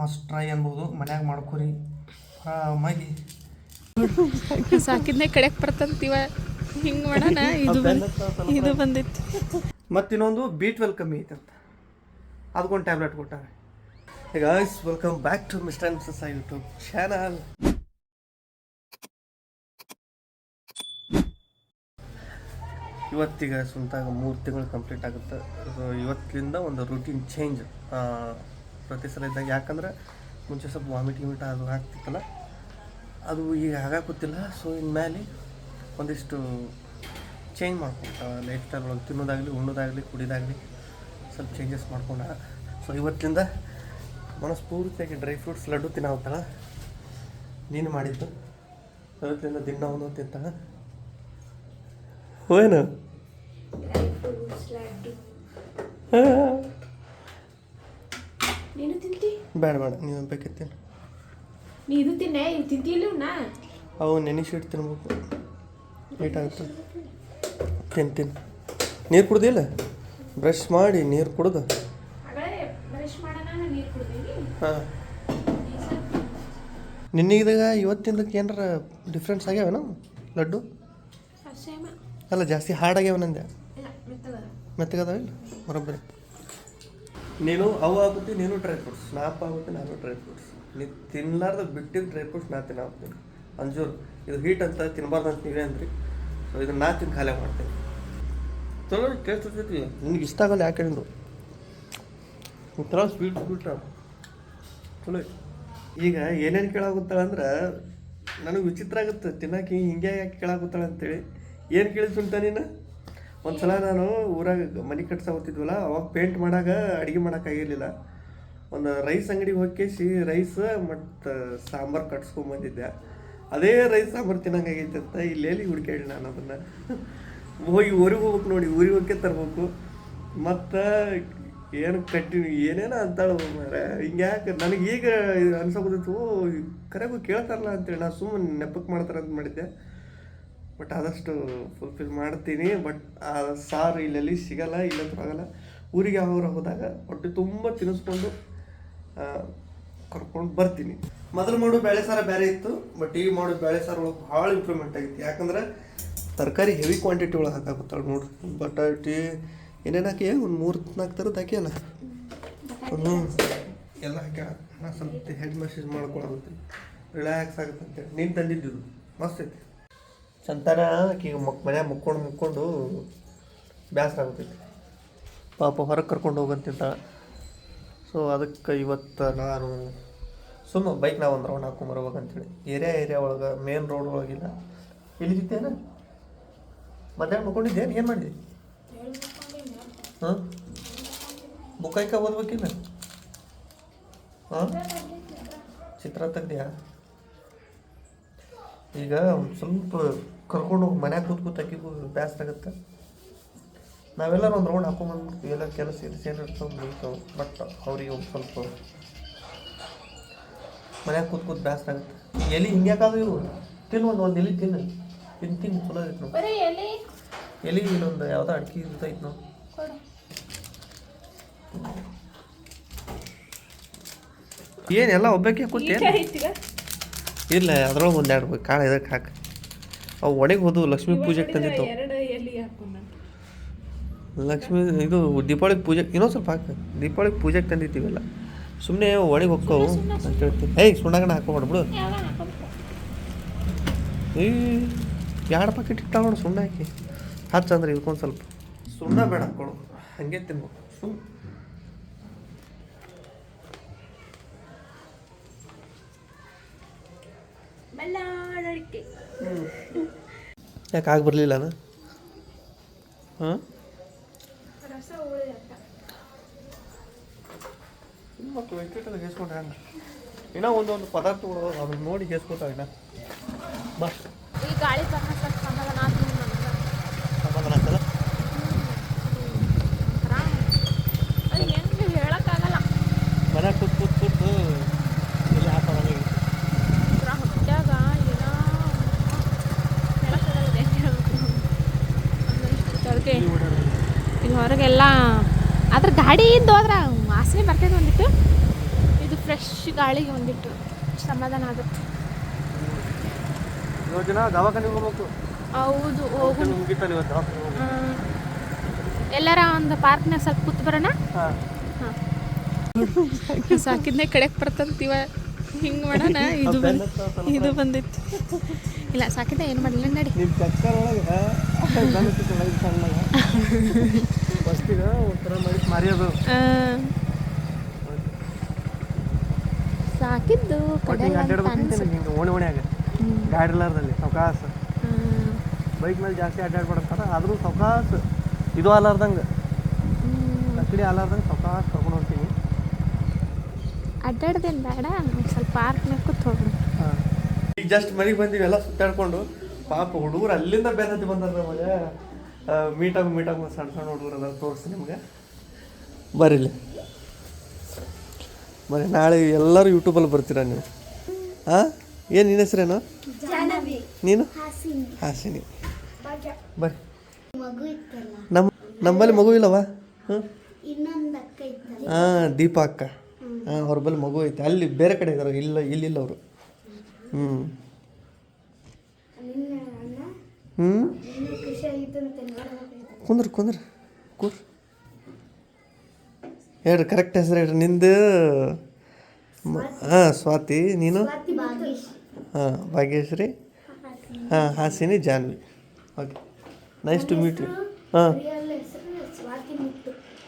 Must try ಅನ್ಬೋದು. ಮನ್ಯಾಗ ಮಾಡ್ಕೊರಿ. ಆರಾಮಾಗಿ ಸಾಕಿದ್ನೇ ಕಡೆಕ್ ಬರ್ತಂತೀವ? ಹಿಂಗ್ ಮಾಡೋಣ? ಇದು ಬಂದ್ ಇದು ಬಂದಿತ್ತು. ಮತ್ತಿನ್ನೊಂದು ಬಿ ಟ್ವೆಲ್ ಕಮ್ಮಿ ಐತೆ ಅಂತ. ಅದಕ್ಕೊಂದು tablet ಕೊಟ್ಟಾರೆ. Guys welcome back to Mr and Mrs YouTube channel ಇವತ್ತಿಗೆ ಸ್ವಂತಾಗ ಮೂರು ತಿಂಗಳು ಕಂಪ್ಲೀಟ್ ಆಗುತ್ತೆ. ಸೊ ಇವತ್ತಿಂದ ಒಂದು ರೂಟೀನ್ ಚೇಂಜ್ ಪ್ರತಿ ಸಲ ಇದ್ದಾಗ. ಯಾಕಂದ್ರೆ ಮುಂಚೆ ಸ್ವಲ್ಪ ವಾಮಿಟ್ ಗಿಮಿಟ್ ಅದು ಆಗ್ತಿತ್ತಲ್ಲ. ಅದು ಈಗ ಆಗಾಕುತ್ತಿಲ್ಲ ಸೊ ಇನ್ಮೇಲೆ ಒಂದಿಷ್ಟು ಚೇಂಜ್ ಮಾಡ್ಕೊಂಡ ಲೈಫ್ ಸ್ಟೈಲ್ ಒಳಗೆ ತಿನ್ನೋದಾಗಲಿ ಉಣ್ಣೋದಾಗಲಿ ಕುಡಿಯೋದಾಗಲಿ ಸ್ವಲ್ಪ ಚೇಂಜಸ್ ಮಾಡ್ಕೊಂಡ. ಸೊ ಇವತ್ತಿಂದ ಮನಸ್ಫೂರ್ತಿಯಾಗಿ ಡ್ರೈ ಫ್ರೂಟ್ಸ್ ಲಡ್ಡು ತಿನ್ನೋತಾಳ ನೀನು ಮಾಡಿದ್ದು. ಇವತ್ತಿಂದ ದಿನ ಒಂದು ತಿಂತಾಳ ಹೋಯ್ನು ಬೇಡ ಬೇಡ ನೀವು ಬೇಕಿತ್ತೇನು ನೀ ಇದು ತಿನ್ನೆ ಇದು ತಿಂತಿಲ್ಲ ನಾ ಅವು ನೆನೆಸಿಟ್ಟು ತಿನ್ಬೇಕು. ಲೇಟ್ ಆಗುತ್ತೆ ತಿನ್ ತಿನ್. ನೀರು ಕುಡ್ದಿಲ್ಲ ಬ್ರಷ್ ಮಾಡಿ ನೀರು ಕುಡ್ದು. ಹಾಂ. ನಿನ್ನಿದಾಗ ಇವತ್ತಿಂದಕ್ಕೆ ಏನಾರ ಡಿಫ್ರೆನ್ಸ್ ಆಗ್ಯಾವೇನು? ಲಡ್ಡು? ಸೇಮ ಅಲ್ಲ ಜಾಸ್ತಿ ಹಾರ್ಡ್ ಆಗ್ಯಾವ ನಂದೆ ಇಲ್ಲ ಮೆತ್ತದ ಮೆತ್ತಗದಾವಿಲ್ಲ ಬರೋಬ್ಬರಿ. ನೀನು ಅವು ಆಗುತ್ತೆ ನೀನು ಡ್ರೈ ಫ್ರೂಟ್ಸ್ ನಾಪ್ ಆಗುತ್ತೆ ನಾನು ಡ್ರೈ ಫ್ರೂಟ್ಸ್ ನೀ ತಿನ್ನಲಾರ್ದ ಬಿಟ್ಟಿದ್ದು ಡ್ರೈ ಫ್ರೂಟ್ಸ್ ನಾ ತಿನ್ನಾಕ್ತೀನಿ ಅಂಜೂರ್, ಇದು ಹೀಟ್ ಅಂತ ತಿನ್ನಬಾರ್ದು ಅಂತ ನೀವೇ ಅಂದ್ರಿ. ಸೊ ಇದನ್ನ ನಾ ತಿಂದು ಖಾಲಿ ಮಾಡ್ತೀನಿ. ಚಲೋ ಟೇಸ್ಟ್ ಇರ್ತೈತಿ. ನಿನಗೆ ಇಷ್ಟ ಆಗಲ್ಲ ಯಾಕೆ ನಿಂದು ಒಂಥರ ಸ್ವೀಟ್ ಸ್ವೀಟ್ ಚಲೋ. ಈಗ ಏನೇನು ಕೇಳಾಗುತ್ತಾಳೆ ಅಂದ್ರೆ, ನನಗೆ ವಿಚಿತ್ರ ಆಗುತ್ತೆ. ತಿನ್ನೋಕೆ ಹಿಂಗೆ ಯಾಕೆ ಕೇಳಾಗುತ್ತಾಳೆ ಅಂತೇಳಿ. ಏನು ಕೇಳಿಸುಂಟ ನೀನು? ಒಂದು ಸಲ ನಾನು ಊರಾಗ ಮನೆ ಕಟ್ಸಾಗುತ್ತಿದ್ವಲ್ಲ ಅವಾಗ ಪೇಂಟ್ ಮಾಡಾಗ ಅಡುಗೆ ಮಾಡೋಕ್ಕಾಗಿರ್ಲಿಲ್ಲ ಒಂದು ರೈಸ್ ಅಂಗಡಿಗೆ ಹೋಗಿ ರೈಸ್ ಮತ್ತು ಸಾಂಬಾರು ಕಟ್ಸ್ಕೊಂಬಂದಿದ್ದೆ ಅದೇ ರೈಸ್ ಸಾಂಬಾರು ತಿನ್ನಂಗಾಗೈತೆ ಅಂತ ಇಲ್ಲೇಲಿ ಹುಡ್ಕೇಳಿ ನಾನು ಅದನ್ನು. ಹೋಗಿ ಊರಿಗೆ ಹೋಗ್ಬೇಕು ನೋಡಿ, ಊರಿಗೆ ಹೋಗಿ ತರ್ಬೇಕು. ಮತ್ತು ಏನು ಕಟ್ಟಿ, ಏನೇನೋ ಅಂತಾಳು ಮಾರ ಹಿಂಗ್ಯಾಕೆ ನನಗೆ ಈಗ ಅನ್ಸೋದಿತ್ತು ಕರೆಗೂ ಕೇಳ್ತಾರಲ್ಲ ಅಂತೇಳಿ ನಾನು ಸುಮ್ಮನೆ ನೆಪಕ್ಕೆ ಮಾಡ್ತಾರಂತ ಮಾಡಿದ್ದೆ. ಬಟ್ ಆದಷ್ಟು ಫುಲ್ಫಿಲ್ ಮಾಡ್ತೀನಿ. ಬಟ್ ಆ ಸಾರು ಇಲ್ಲೆಲ್ಲಿ ಸಿಗಲ್ಲ ಇಲ್ಲದ್ರೂ ಆಗಲ್ಲ. ಊರಿಗೆ ಅವರು ಹೋದಾಗ ಹೊಟ್ಟೆ ತುಂಬ ತಿನ್ನಿಸ್ಕೊಂಡು ಕರ್ಕೊಂಡು ಬರ್ತೀನಿ. ಮೊದಲು ಮಾಡು ಬೇಳೆ ಸಾರ ಬೇರೆ ಇತ್ತು. ಬಟ್ ಈಗ ಮಾಡೋ ಬೇಳೆ ಸಾರು ಒಳಗೆ ಭಾಳ ಇಂಪ್ರೂವ್ಮೆಂಟ್ ಆಗಿತ್ತು ಯಾಕಂದ್ರೆ ತರಕಾರಿ ಹೆವಿ ಕ್ವಾಂಟಿಟಿ ಒಳಗೆ ಹಾಕಾಗುತ್ತಾಳೆ ನೋಡ್ರಿ. ಬಟಾಟಿ ಏನೇನು ಹಾಕಿ? ಒಂದು ಮೂರು ನಾಲ್ಕು ಥರದ್ದು ಹಾಕಿಯಲ್ಲ ಹ್ಞೂ ಎಲ್ಲ ಹಾಕ್ಯಾಳ. ನಾ ಸ್ವಲ್ಪ ಹೆಡ್ ಮೆಸೇಜ್ ಮಾಡ್ಕೊಳಕತ್ತೀನಿ ರಿಲ್ಯಾಕ್ಸ್ ಆಗುತ್ತೆ ಅಂತೇಳಿ ನೀನು ತಂದಿದ್ದು ಮಸ್ತ್ ಐತಿ. ಸಂತಾನ ಆಕಿಗೆ ಮಕ್ ಮನ್ಯಾಗ ಮುಕ್ಕೊಂಡು ಮುಕ್ಕೊಂಡು ಬೇಸರ ಆಗ್ತೈತಿ ಪಾಪ ಹೊರಗೆ ಕರ್ಕೊಂಡು ಹೋಗಂತಿಂತ ಸೊ ಅದಕ್ಕೆ ಇವತ್ತು ನಾನು ಸುಮ್ಮ ಬೈಕ್ ನಾವು ಒಂದು ರೌಂಡ್ ಹಾಕೊಂಡು ಅಂತೇಳಿ. ಏರಿಯಾ ಏರಿಯಾ ಒಳಗೆ ಮೇನ್ ರೋಡ್ ಒಳಗಿಲ್ಲ. ಇಳಿದಿದ್ದೇನೆ ಮಧ್ಯಾಹ್ನ ಮುಕ್ಕೊಂಡಿದ್ದೇನು ಏನು ಮಾಡಿದೆ? ಹಾಂ ಬುಕ್ಕಾಯ್ಕ ಓದ್ಬೇಕಿಲ್ಲ ಹಾಂ? ಚಿತ್ರ ತೆಗ್ದ್ಯಾ? ಈಗ ಸ್ವಲ್ಪ ಕರ್ಕೊಂಡು ಹೋಗಿ ಮನ್ಯಾಗ ಕೂತ್ ಕೂತ್ ಆಕಿಗೂ ಆಗುತ್ತೆ. ಆಗತ್ತೆ ನಾವೆಲ್ಲರೂ ಒಂದು ರೌಂಡ್ ಹಾಕೊಂಬಂದು ಎಲ್ಲ ಕೆಲಸ ಇರಿಸಿ ಏನಿರ್ತವೆ ಮುಗಿತಾವೆ ಬಟ್ ಅವ್ರಿಗೆ ಒಂದು ಸ್ವಲ್ಪ ಮನ್ಯಾಗ ಕೂತ್ ಕೂತ್ ಬೇಸರ ಆಗುತ್ತೆ. ಎಲಿ ಹಿಂಗ್ಯಾಕಾದ ಇವು ತಿನ್ನು ಒಂದು ಒಂದು ಎಲಿ ತಿನ್ನು. ತಿನ್ನು ತಿನ್ನು ಚಲೋ ಐತೆ ನಾವು ಎಲೆ? ಇಲ್ಲೊಂದು ಯಾವುದೋ ಅಡ್ಕೆ ಇರ್ತೈತೆ ನಾವು ಕೊಡು. ಏನೆಲ್ಲ ಒಬ್ಬಕ್ಕೆ ಕೂತಿ ಇಲ್ಲ ಅದ್ರೊಳಗೆ ಒಂದು ಎರಡು ಕಾಳು ಇದಕ್ಕೆ ಹಾಕಿ? ಅವು ಒಡೆಗೆ ಹೋದು ಲಕ್ಷ್ಮೀ ಪೂಜೆಗೆ ತಂದಿತ್ತು ಲಕ್ಷ್ಮೀ ಇದು ದೀಪಾವಳಿ ಪೂಜೆ ಇನ್ನೊಂದು ಸ್ವಲ್ಪ ಹಾಕ. ದೀಪಾವಳಿ ಪೂಜೆಗೆ ತಂದಿದ್ದೀವಲ್ಲ. ಸುಮ್ಮನೆ ಒಣಗಿ ಹೋಗ್ತಾವು ಅಂತ ಹೇಳ್ತೀನಿ. ಏಯ್ ಸುಣ್ಣಗಣ ಹಾಕೊಂಡ್ಬಿಡು ಬಿಡು. ಏ ಎರಡು ಪಾಕೆಟ್ ಇಟ್ಟ ನೋಡು ಸುಣ್ಣ ಹಾಕಿ ಹಚ್ಚಂದ್ರೆ ಇದಕ್ಕೊಂದು ಸ್ವಲ್ಪ. ಸುಣ್ಣ ಬೇಡ ಹಾಕ್ಕೊಡು ಹಂಗೆ ತಿನ್ಬೇಕು. ಸುಮ್ಮ ಯಾಕೆ ಆಗಿ ಬರಲಿಲ್ಲ ಹಾಂ? ಹೇಸ್ಕೊಂಡು ಹ್ಯಾಂಗ ಇನ್ನೂ ಒಂದೊಂದು ಪದಾರ್ಥಗಳು ಅದನ್ನ ನೋಡಿ ಹೇಸ್ಕೊತಾವ ಇನ್ನ ಬಾ ಈ ಗಾಳಿ ಬಣ್ಣ ಸ್ವಲ್ಪ ಸಮಾಧಾನ ಆತು ನನಗೆ ಸಮಾಧಾನ ಆಗ್ತದ ಆರಾಮ್ ಅದು ಹೆಂಗೆ ಹೇಳಕ್ಕಾಗಲ್ಲ ಮನೆ ಕೂತ್ ಕೂತ್ ಕೂತು ಇಲ್ಲಿ ಹಾಕೋದಂಗೆ ಪೂರ ಹೊಟ್ಯಾಗ ಏನೋ ಹೇಳಕ್ಕಾಗಲ್ಲ ಹೆಂಗೆ ಹೇಳ್ಬೇಕು ಅದಕ್ಕೆ ಈಗ ಹೊರಗೆಲ್ಲ. ಅದ್ರ ಗಾಡಿಯಿಂದ ಹೋದ್ರೆ ವಾಸನೆ ಬರ್ತೈತೆ ಒಂದಿಟ್ಟು. ಇದು ಫ್ರೆಶ್ ಗಾಳಿಗೆ ಒಂದಿಟ್ಟು ಸಮಾಧಾನ ಆಗುತ್ತೆ. ಹೌದು ಹೋಗು. ಎಲ್ಲರ ಒಂದು ಪಾರ್ಕ್ನಾಗ ಸ್ವಲ್ಪ ಕೂತ್ ಬರೋಣ? ಹಾ. ಕಡೆ ಕಡೆಗೆ ಬರ್ತಂತೀವ ಹಿಂಗೆ ಮಾಡೋಣ ಇದು ಬಂದ್ ಇದು ಬಂದಿತ್ತು. ಇಲ್ಲ ಸಾಕಿದ್ದ ಏನು ಮಾಡಲಿಲ್ಲ ನಡಿ. ಫಸ್ಟಿಗೆ ಒಂಥರ ಮಾಡಿ ಮರೆಯೋದು. ಸಾಕಿದ್ದು ಕಡೆ ಹಿಂಗೆ ಅಡ್ಡಾಡ್ಬೇಕು ಓಣಿ ಓಣಿಯಾಗ. ಗಾಡಿ ಇಲ್ಲಾರ್ದಲ್ಲಿ ಸಾವಕಾಸ ಬೈಕ್ ಮೇಲೆ ಜಾಸ್ತಿ ಅಡ್ಡಾಡ್ಬೇಡಂತಾರ ಆದರೂ ಸಾವಕಾಸ ಇದು ಅಲಾರ್ದಂಗೆ ಹ್ಮ್. ಲಕ್ಕಡಿ ಅಲಾರ್ದಂಗೆ ಸಾವಕಾಸ ಕರ್ಕೊಂಡು ಹೋಗ್ತೀನಿ. ಅಡ್ಡಾಡ್ದೇನು ಬೇಡ ಸ್ವಲ್ಪ ಪಾರ್ಕ್ನಾಗ ಕೂತ್ ಹೋಗ್ರಿ. ಈಗ ಜಸ್ಟ್ ಮನೆಗೆ ಬಂದೀವಿ ಎಲ್ಲ ಸುತ್ತಾಡ್ಕೊಂಡು. ಪಾಪ ಹುಡುಗರು ಅಲ್ಲಿಂದ ಬೇಸತ್ತಿ ಬಂದಾರ ನಮಗೆ ಮೀಟಾಗ ಮೀಟಾಗ ಸಣ್ಣ ಸಣ್ಣ ಹುಡುಗರು ಅದಾರ ತೋರಿಸಿ ನಿಮ್ಗೆ. ಬರೀಲಿ ಬರೀ ನಾಳೆ ಎಲ್ಲರೂ ಯೂಟ್ಯೂಬಲ್ಲಿ ಬರ್ತೀರಾ ನೀವು? ಹಾಂ ಏನು ನಿನ್ನ ಹೆಸ್ರೇನು? ನೀನು? ಹಾಸಿನಿ. ಬರ್ರಿ. ನಮ್ಮ ನಮ್ಮಲ್ಲಿ ಮಗು ಇಲ್ಲವಾ? ಹ್ಞೂ ಇನ್ನೊಂದು ಅಕ್ಕ ಇತ್ತಲ್ಲ ಹಾಂ ದೀಪ ಅಕ್ಕ. ಹಾಂ ಅವ್ರ ಬಲ್ಲಿ ಮಗು ಐತೆ. ಅಲ್ಲಿ ಬೇರೆ ಕಡೆ ಇದ್ದಾರೆ ಇಲ್ಲ ಇಲ್ಲಿಲ್ಲ ಅವರು. ಹ್ಞೂ ಹ್ಞೂ ಕುಂದ್ರ ಕುಂದ್ರ. ಕೂರ್. ಹೇಳ್ರಿ ಕರೆಕ್ಟ್ ಹೆಸರು ಹೇಳ್ರಿ. ನಿಂದು ಹಾಂ, ಸ್ವಾತಿ, ನೀನು? ಹಾಂ, ಭಾಗ್ಯಶ್ರೀ. ಹಾಂ, Hasini, Janvi. Okay nice to meet you ಹಾಂ.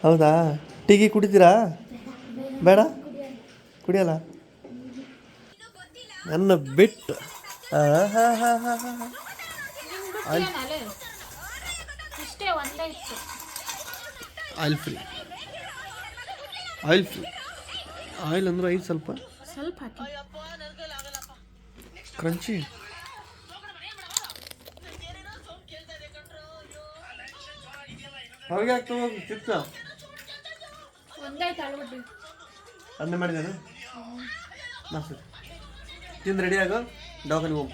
ಹೌದಾ? ಟೀಗಿ ಕುಡಿತೀರಾ? ಬೇಡ? ಕುಡಿಯಲ್ಲ? ನನ್ನ ಬಿಟ್ಟು. ಹಾಂ ಹಾಂ ಹಾಂ ಹಾಂ ಹಾಂ. ಇಷ್ಟೇ ಒಂದೇ ಇತ್ತು. Oil free oil free oil ಅಂದ್ರೆ ಐದು ಸ್ವಲ್ಪ. ಸ್ವಲ್ಪ ಹಾಕಿ. ಕ್ರಂಚಿ. ಹೊರಗೆ ಆಗ್ತವ ಚಿಪ್ಸ ಒಂದೇ ತಳ್ಬಿಡ್ರಿ ಅದನ್ನೇ ಮಸ್ತ್ ತಿಂದು ರೆಡಿ ಆಗೋ. ದವಾಖಾನಿಗೆ ಹೋಗು.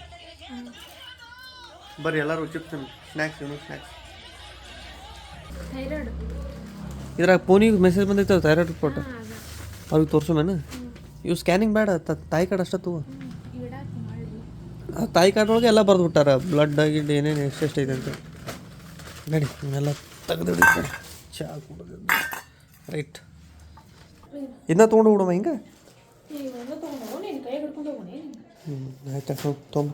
ಬರ್ರಿ ಎಲ್ಲರೂ ಚಿಪ್ಸ್ ಸ್ನ್ಯಾಕ್ಸ್ ಏನು ಸ್ನ್ಯಾಕ್ಸ್ ಥೈರಾಯ್ಡ್ ಇದ್ರಾಗ ಫೋನಿಗೆ ಮೆಸೇಜ್ ಬಂದೈತೆ ಥೈರಾಯ್ಡ್ ರಿಪೋರ್ಟ್ ಅವ್ರಿಗೆ ತೋರ್ಸೋಮೇನು ಇವು ಸ್ಕ್ಯಾನಿಂಗ್ ಬೇಡ ತಾಯಿ ಕಾರ್ಡ್ ಅಷ್ಟೇ ತಗೋ. ಆ ತಾಯಿ ಕಾರ್ಡ್ ಒಳಗೆ ಎಲ್ಲ ಬರೆದು ಬಿಟ್ಟಾರ. ಬ್ಲಡ್ ಗಿಡ್ ಏನೇನು ಎಷ್ಟೆಷ್ಟು ಐತೆ ಅಂತ. ನಡಿ ಎಲ್ಲ ತೆಗೆದು ಚಾ ಕುಡಿದು. ರೈಟ್ ಇದನ್ನ ತೊಗೊಂಡು ಬಿಡಮ್ಮ ಹಿಂಗೆ? ಹ್ಞೂ ಆಯ್ತು ತೊಗೊಂಡು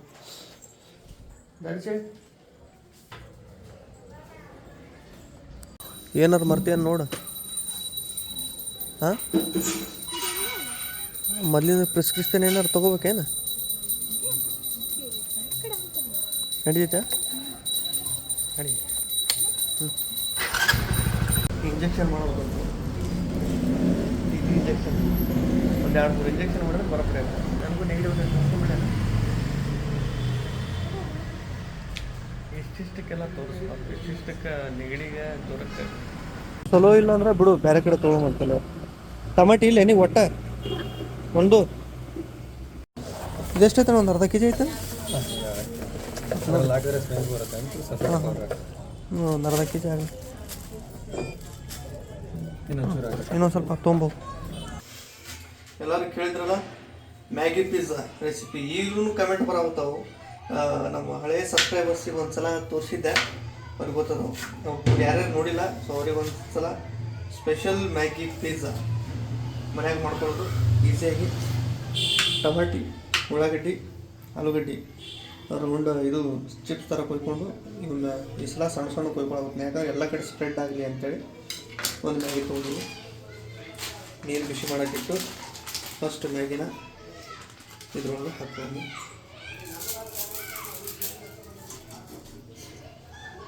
ಏನಾರು ಮರ್ತೀಯನ್ ನೋಡು. ಹಾಂ? ಮೊದಲಿನ ಪ್ರಿಸ್ಕ್ರಿಪ್ಷನ್ ಏನಾರು ತೊಗೋಬೇಕೇನು? ನಡೀತಾ? ನಡಿ. ಇಂಜೆಕ್ಷನ್ ಮಾಡ್ಬೇಕು. ಇಂಜೆಕ್ಷನ್. ಒಂದು ಎರಡು ಮೂರು ಇಂಜೆಕ್ಷನ್ ಮಾಡಿದ್ರೆ ಬರಪ್ರೆ ನನಗೂ ನೆಗೆಟಿವ್ ಮಾಡ್ಯಾನ ಇಷ್ಟಿಷ್ಟಕ್ಕೆಲ್ಲ ತೋರಿಸ್ಬಾರ್ದು ಇಷ್ಟಿಷ್ಟಕ್ಕೆ ನೆಗಡಿಗೆ ಜ್ವರಕ್ಕೆ ಚಲೋ ಇಲ್ಲ ಅಂದ್ರೆ ಬಿಡು ಬೇರೆ ಕಡೆ ತೊಗೊಂಬಂತಲ್ಲ ಟಮಾಟಿ ಇಲ್ಲ ನೀವು ಒಟ್ಟ? ಒಂದು. ಇದೆಷ್ಟೈತೆ ಒಂದು ಅರ್ಧ ಕೆ ಜಿ ಐತೆ ಒಂದು ಅರ್ಧ ಕೆ ಜಿ ಆಗ ಇನ್ನೊಂದು ಸ್ವಲ್ಪ ತೊಂಬೋ. ಎಲ್ಲರೂ ಕೇಳಿದ್ರಲ್ಲ? ಮ್ಯಾಗಿ ಪಿಜ್ಜಾ ರೆಸಿಪಿ ಈಗಲೂ ಕಮೆಂಟ್ ಬರಾಗುತ್ತಾವು ಆ, ನಮ್ಮ ಹಳೆಯ ಸಬ್ಸ್ಕ್ರೈಬರ್ಸಿಗೆ ಒಂದು ಸಲ ತೋರಿಸಿದ್ದೆ. ಅವ್ರಿಗೆ ಗೊತ್ತದ ನಾವು ಯಾರ್ಯಾರು ನೋಡಿಲ್ಲ ಸೊ ಅವ್ರಿಗೆ ಒಂದು ಸಲ ಸ್ಪೆಷಲ್ ಮ್ಯಾಗಿ ಪಿಜ್ಜಾ ಮನ್ಯಾಗ ಮಾಡ್ಕೊಳ್ಳೋದು. ಈಸಿಯಾಗಿ ಟಮಾಟಿ, ಉಳ್ಳಾಗಡ್ಡಿ, ಆಲೂಗಡ್ಡಿ ರೌಂಡ್ ಇದು ಚಿಪ್ಸ್ ಥರ ಕೊಯ್ಕೊಂಡು ಇವನ್ನ ಈ ಸಲ ಸಣ್ಣ ಸಣ್ಣ ಕೊಯ್ಕೊಳ್ಬೇಕು ಯಾಕಂದ್ರೆ ಎಲ್ಲ ಕಡೆ ಸ್ಪ್ರೆಡ್ ಆಗಲಿ ಅಂತೇಳಿ ಒಂದು ಮ್ಯಾಗಿ ತೊಗೊಂಡು ನೀರು ಬಿಸಿ ಮಾಡೋಕ್ಕಿಟ್ಟು ಫಸ್ಟ್ ಮ್ಯಾಗಿನ ಇದ್ರೊಳಗೆ ಹಾಕ್ಕೊಂಡು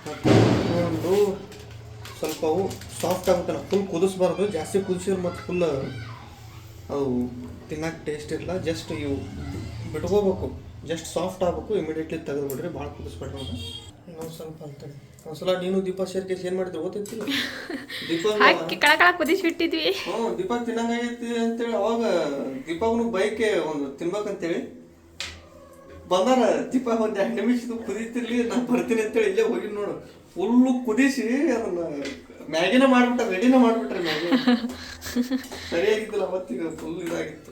ಹಾಕ್ಕೊಂಡು ಸ್ವಲ್ಪ ಅವು ಸಾಫ್ಟ್ ಆಗುತ್ತಲ್ಲ ಫುಲ್ ಕುದಿಸ್ಬಾರ್ದು ಜಾಸ್ತಿ ಕುದಿಸಿದ್ರೆ ಮತ್ತು ಫುಲ್ ಅವು ತಿನ್ನಕ್ಕೆ ಟೇಸ್ಟ್ ಇರಲ್ಲ. ಜಸ್ಟ್ ಇವು ಬಿಟ್ಕೋಬೇಕು. ಜಸ್ಟ್ ಸಾಫ್ಟ್ ಆಗಬೇಕು ಇಮಿಡಿಯೇಟ್ಲಿ ತೆಗೆದುಬಿಡ್ರಿ ಭಾಳ ಕುದಿಸ್ಬೇಡ್ರಿ. ಇನ್ನೊಂದು ಸ್ವಲ್ಪ ಅಂತೇಳಿ. ಒಂದ್ಸಲ ನೀನು ದೀಪ ಶೇರ್ಕೇಶ್ ಏನು ಮಾಡಿದ್ರು ಗೊತ್ತಿತ್ತಿಲ್ಲ? ದೀಪ ಕಳ ಕಳ ಕುದಿಸ್ಬಿಟ್ಟಿದ್ವಿ ಹ್ಞೂ ದೀಪ ತಿನ್ನಂಗೈತಿ ಅಂತೇಳಿ ಅವಾಗ ದೀಪಕ್ನು ಬೈಕೆ ಒಂದು ತಿನ್ಬೇಕಂತೇಳಿ. ಬಂದಾರ ದೀಪ ಒಂದು ಎರಡು ನಿಮಿಷದ ಕುದೀತಿರ್ಲಿ ನಾನು ಬರ್ತೀನಿ ಅಂತೇಳಿ ಇಲ್ಲೇ ಹೋಗಿ ನೋಡು. ಫುಲ್ಲು ಕುದಿಸಿ ಅದನ್ನ ಮ್ಯಾಗಿನ ಮಾಡ್ಬಿಟ್ಟ ರೆಡಿನ ಮಾಡ್ಬಿಟ್ರೆ ಮ್ಯಾಗಿ. ಸರಿಯಾಗಿದ್ದಿಲ್ಲ ಅವತ್ತೀಗ ಫುಲ್ ಇದಾಗಿತ್ತು.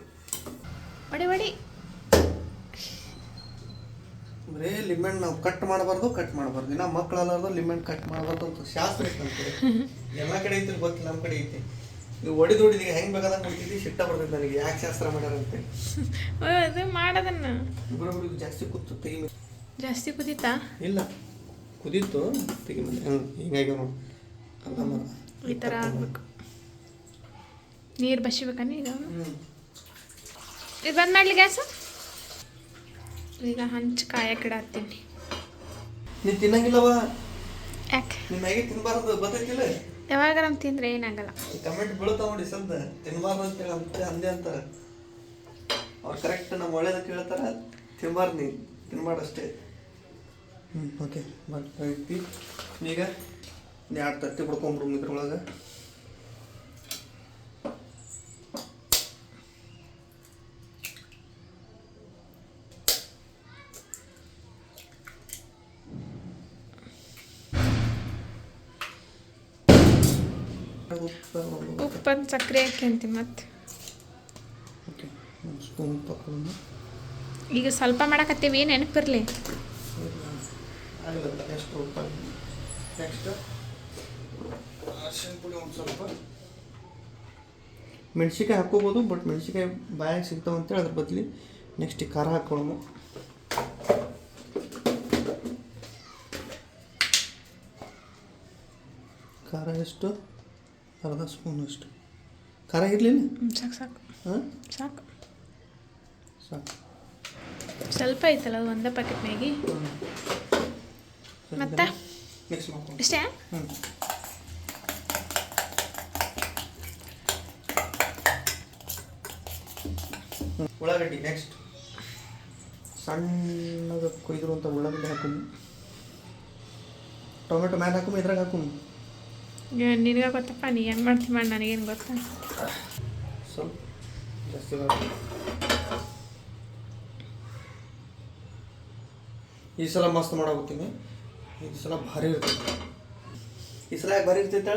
ಬರೇ ಲಿಮೆಂಟ್ ನಾವು ಕಟ್ ಮಾಡಬಾರ್ದು ಕಟ್ ಮಾಡಬಾರ್ದು. ಇನ್ನ ಮಕ್ಕಳಲ್ಲಾರ್ದು ಲಿಮೆಂಟ್ ಕಟ್ ಮಾಡಬಾರ್ದು ಅಂತ ಶಾಸ್ತ್ರ ಐತೆ ನಮ್ಮ ಕಡೆ ಎಲ್ಲ ಕಡೆ ಐತಿ ಗೊತ್ತಿಲ್ಲ ನಮ್ಮ ಕಡೆ ಐತಿ. ನೀವು ಹೊಡಿದು ಹೊಡಿದು ಹೆಂಗ್ ಬೇಕಾದಂಗೆ ಹೊಡಿತಿದ್ದಿ ಶಿಟ್ಟ ಬರ್ತೈತೆ ನನಗೆ. ಯಾಕೆ ಶಾಸ್ತ್ರ ಮಾಡ್ಯಾರಂತೆ? ಅದು ಮಾಡೋದನ್ನ. ಇಬ್ಬರು ಹುಡುಗ ಜಾಸ್ತಿ ಕೂತು ತೆಗಿ ಜಾಸ್ತಿ ಕುದೀತಾ? ಇಲ್ಲ. ಕುದೀತು. ತೆಗಿ ಮೇಲೆ. ಹ್ಞೂ ಹಿಂಗಾಗಿ ನೋಡಿ ಅಲ್ಲ ಈ ಥರ ಆಗ್ಬೇಕು. ನೀರು ಬಸಿಬೇಕನ್ನ ಈಗ ಇದು ಬಂದ್ ಮಾಡ್ಲಿ ಗ್ಯಾಸ್? ಈಗ ಹಂಚು ಹತ್ತೀನಿ ನೀನು ತಿನ್ನಂಗಿಲ್ಲವ? ಯಾಕೆ? ನಿಮ್ಮ ತಿನ್ಬಾರ್ದು. ಗೊತ್ತೈತಿಲ್ಲ ಯಾವಾಗ ನಮ್ ತಿಂದ್ರೆ ಏನಾಗಲ್ಲ ಕಮೆಂಟ್ ಬೀಳ್ತಾವ ನೋಡಿ ಸದ್ದ ತಿನ್ಬಾರ್ದು ಅಂತ ಅಂದೆ ಅಂತಾರೆ. ಅವ್ರು ಕರೆಕ್ಟ್ ನಮ್ಮ ಒಳ್ಳೇದ ಕೇಳ್ತಾರ, ತಿನ್ಬಾರ್ದು ನೀ ತಿನ್ಬಾರ್ದು ಅಷ್ಟೇ. ಹ್ಞೂ ಓಕೆ ಬಟ್ ಈಗ ಎರಡು ತತ್ತಿ ಬಿಡ್ಕೊಂಬ್ರು ಇದ್ರೊಳಗೆ ಉಪ್ಪು ಉಪ್ಪನ್ನು ಸಕ್ಕರೆ ಹಾಕ್ಯಂತೀನಿ ಮತ್ತೆ. ಓಕೆ ಒಂದು ಸ್ಪೂನ್ ಉಪ್ಪು ಹಾಕೊಂಡು ಈಗ ಸ್ವಲ್ಪ ಮಾಡಕತ್ತೀವಿ ನೆನಪಿರ್ಲಿ? ಎಷ್ಟು ಉಪ್ಪು ನೆಕ್ಸ್ಟ್ ಅರಿಶಿನ ಪುಡಿ ಒಂದು ಸ್ವಲ್ಪ. ಮೆಣಸಿಕಾಯಿ ಹಾಕ್ಕೋಬೋದು ಬಟ್ ಮೆಣಸಿಕಾಯಿ ಬಾಯಾಗಿ ಸಿಗ್ತಾವೆ ಅಂತೇಳಿ ಅದ್ರ ಬದಲಿ ನೆಕ್ಸ್ಟ್ ಖಾರ ಹಾಕ್ಕೊಳಮು ಖಾರ ಎಷ್ಟು? ಅರ್ಧ ಸ್ಪೂನ್ ಅಷ್ಟು. ಖಾರ ಇರಲಿಲ್ಲ? ಸಾಕು ಸಾಕು. ಹಾಂ? ಸಾಕು. ಸಾಕು. ಸ್ವಲ್ಪ ಐತಲ್ಲ ಅದು ಒಂದೇ ಪ್ಯಾಕೆಟ್ ಮ್ಯಾಗಿ. ಮತ್ತೆ? ಮಿಕ್ಸ್ ಮಾಡ್ಕೊಂಡು ಇಷ್ಟೇ? ಹ್ಞೂ ಉಳ್ಳಾಗಡ್ಡಿ ನೆಕ್ಸ್ಟ್ ಸಣ್ಣದ ಕೊಯ್ದಿರುವಂಥ ಉಳ್ಳಾಗಡ್ಡಿ ಹಾಕೊಂಡು ಟೊಮೆಟೊ ಮ್ಯಾಲೆ ಹಾಕೊಂಡು ಇದ್ರಾಗ ಹಾಕೊಂಡು ನಿನಗೆ ಗೊತ್ತಪ್ಪ ನೀ ಹೆಂಗೆ ಮಾಡ್ತೀವಿ ಮಾಡಿ ನನಗೇನು ಗೊತ್ತಾ? ಸ್ವಲ್ಪ ಜಾಸ್ತಿ ಈ ಸಲ ಮಸ್ತ್ ಮಾಡಾಕತ್ತೀನಿ. ಈ ಸಲ ಭಾರಿ ಇರ್ತೈತೆ. ಈ ಸಲ ಯಾಕೆ ಭಾರಿ ಇರ್ತೈತೆ?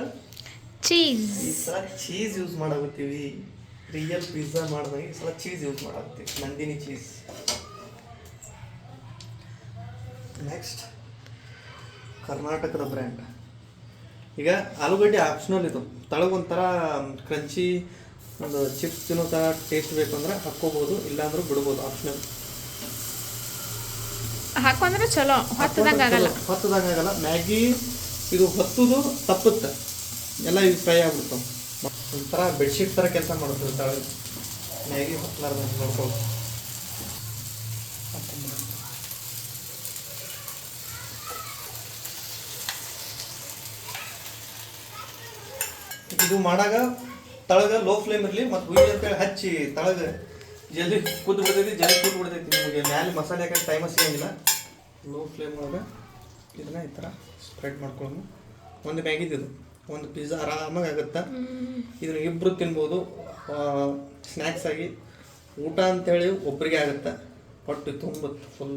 ಚೀಸ್ ಈ ಸಲ ಚೀಸ್ ಯೂಸ್ ಮಾಡಾಕತ್ತೀವಿ. ರಿಯಲ್ ಪಿಜ್ಜಾ ಮಾಡಿದಾಗ ಈ ಸಲ ಚೀಸ್ ಯೂಸ್ ಮಾಡಾಕತ್ತೀವಿ. ನಂದಿನಿ ಚೀಸ್ ನೆಕ್ಸ್ಟ್ ಕರ್ನಾಟಕದ ಬ್ರ್ಯಾಂಡ್ ಈಗ ಆಲೂಗಡ್ಡೆ ಆಪ್ಷನಲ್ ಇದು. ತಳಗೊಂಥರ ಕ್ರಂಚಿ ಒಂದು ಚಿಪ್ಸ್ ತಿನ್ನೋ ಥರ ಟೇಸ್ಟ್ ಬೇಕು ಅಂದ್ರೆ ಹಾಕ್ಕೋಬೋದು ಇಲ್ಲಾಂದ್ರೂ ಬಿಡ್ಬೋದು ಆಪ್ಷನಲ್ ಹಾಕೊಂಡ್ರೆ ಚಲೋ ಹೊತ್ತದಂಗೆ ಆಗಲ್ಲ. ಹೊತ್ತದಂಗೆ ಆಗಲ್ಲ. ಮ್ಯಾಗಿ ಇದು ಹೊತ್ತುದು ತಪ್ಪುತ್ತೆ. ಎಲ್ಲ ಇದು ಫ್ರೈ ಆಗ್ಬಿಡ್ತಾವೆ ಒಂಥರ ಬೆಡ್ಶೀಟ್ ಥರ ಕೆಲಸ ಮಾಡುತ್ತೆ ತಳಗೆ. ಮ್ಯಾಗಿ ಹೊತ್ತಲಾರ್ದಂಗೆ ನೋಡ್ಕೊಳ್ಳಿ ಇದು ಮಾಡಾಗ ತಳಗ ಲೋ ಫ್ಲೇಮ್ ಇರಲಿ ಮತ್ತು ಹುಯ್ಯಿ ಅಂತೇಳಿ ಹಚ್ಚಿ ತಳಗ ಜಲ್ದಿ ಕುದ್ದು ಬಿಡ್ತೈತಿ ಜಲ್ದಿ ಕುದ್ದು ಬಿಡ್ತೈತಿ ನಿಮಗೆ. ಮ್ಯಾಲೆ ಮಸಾಲೆ ಹಾಕಿ ಟೈಮ ಸಿಗೋಂಗಿಲ್ಲ. ಲೋ ಫ್ಲೇಮ್ ಒಳಗೆ ಇದನ್ನ ಈ ಥರ ಸ್ಪ್ರೆಡ್ ಮಾಡ್ಕೊಳ್ಳೋಣ. ಒಂದು ಮ್ಯಾಗಿದ್ದು ಇದು. ಒಂದು ಪಿಜ್ಜಾ ಆರಾಮಾಗಿ ಆಗುತ್ತೆ? ಇದನ್ನ ಇಬ್ಬರು ತಿನ್ಬೋದು. ಸ್ನ್ಯಾಕ್ಸ್ ಆಗಿ ಊಟ ಅಂತೇಳಿ ಒಬ್ಬರಿಗೆ ಆಗುತ್ತೆ? ಹೊಟ್ಟೆ ತುಂಬ ಫುಲ್